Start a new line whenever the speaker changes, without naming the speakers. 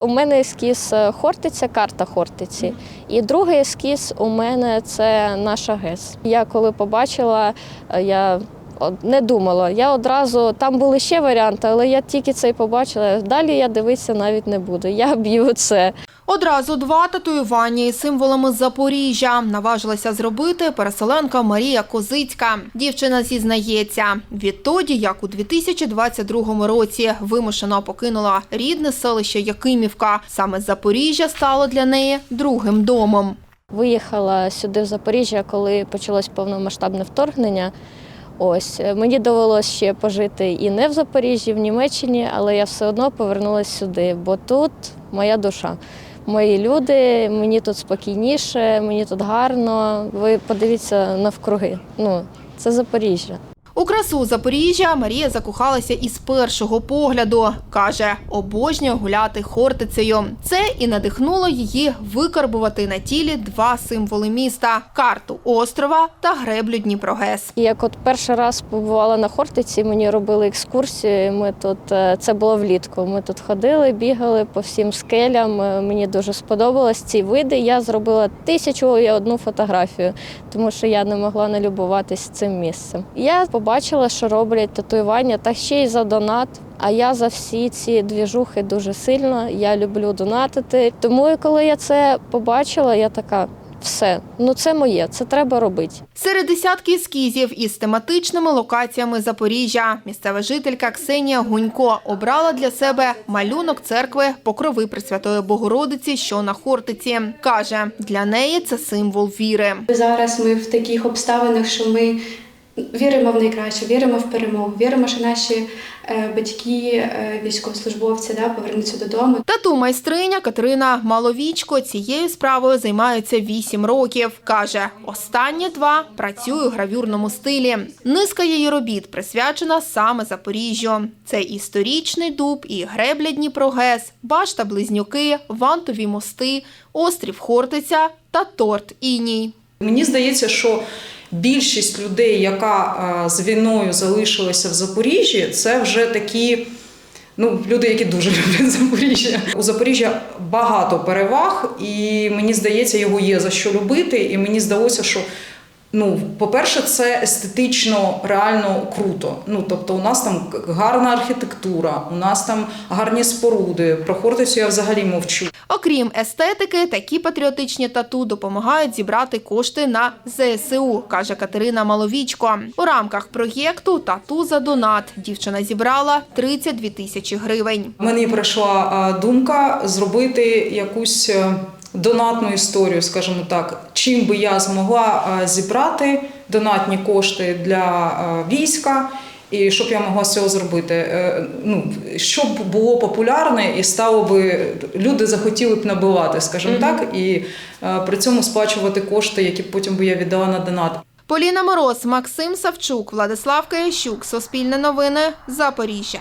У мене ескіз е, Хортиця, карта Хортиці. І другий ескіз у мене це наша ГЕС. Я коли побачила, е, я не думала. Я одразу там були ще варіанти, але я тільки цей побачила. Далі я дивитися навіть не буду. Я б'ю це.
Одразу два татуювання із символами Запоріжжя наважилася зробити переселенка Марія Козицька. Дівчина зізнається, відтоді, як у 2022 році вимушено покинула рідне селище Якимівка. Саме Запоріжжя стало для неї другим домом.
Виїхала сюди в Запоріжжя, коли почалось повномасштабне вторгнення. Ось е, мені довелося ще пожити і не в Запоріжжі, в Німеччині, але я все одно повернулася сюди, бо тут моя душа. Мої люди, мені тут спокійніше, мені тут гарно. Ви подивіться навкруги. Ну, це Запоріжжя.
У красу Запоріжжя Марія закохалася із першого погляду. Каже, обожнює гуляти хортицею. Це і надихнуло її викарбувати на тілі два символи міста: карту острова та греблю Дніпрогес.
Як от перший раз побувала на Хортиці, мені робили екскурсію. Ми тут е, це було влітку. Ми тут ходили, бігали по всім скелям. Е, Мені дуже сподобалось ці види. Я зробила тисячу і одну фотографію, тому що я не могла не любуватись цим місцем. Я побачила, що роблять татуювання, та ще й за донат. А я за всі ці двіжухи дуже сильно. Я люблю донатити. Тому коли я це побачила, я така. Все, ну це моє, це треба робити.
Серед десятки ескізів із тематичними локаціями Запоріжжя місцева жителька Ксенія Гунько обрала для себе малюнок церкви Покрови Пресвятої Богородиці, що на Хортиці. Каже, для неї це символ віри.
Зараз ми в таких обставинах, що ми віримо в найкраще, віримо в перемогу, віримо, що наші е, батьки, е, військовослужбовці, да, повернуться додому.
Тату майстриня Катерина Маловічко цією справою займається 8 років. Каже, останні два працює у гравюрному стилі. Низка її робіт присвячена саме Запоріжжю. Це історичний дуб і гребля Дніпрогес, башта Близнюки, вантові мости, острів Хортиця та торт Іній.
Мені здається, що більшість людей, яка е, з війною залишилася в Запоріжжі, це вже такі. Ну, люди, які дуже люблять Запоріжжя. У Запоріжжя багато переваг, і мені здається, його є за що любити. І мені здалося, що ну, по-перше, це естетично реально круто. Ну, тобто, у нас там гарна архітектура, у нас там гарні споруди. Про Хортицю я взагалі мовчу.
Окрім естетики, такі патріотичні тату допомагають зібрати кошти на ЗСУ, каже Катерина Маловічко. У рамках проєкту Тату за донат дівчина зібрала 32 тисячі гривень.
Мені прийшла е, думка зробити якусь е, донатну історію, скажімо так, чим би я змогла е, зібрати донатні кошти для е, війська. І щоб я могла з цього зробити, Е, ну щоб було популярне і стало би люди захотіли б набивати, скажімо так, і при цьому сплачувати кошти, які потім би я віддала на донат.
Поліна Мороз, Максим Савчук, Владислав Киящук, Суспільне новини, Запоріжжя.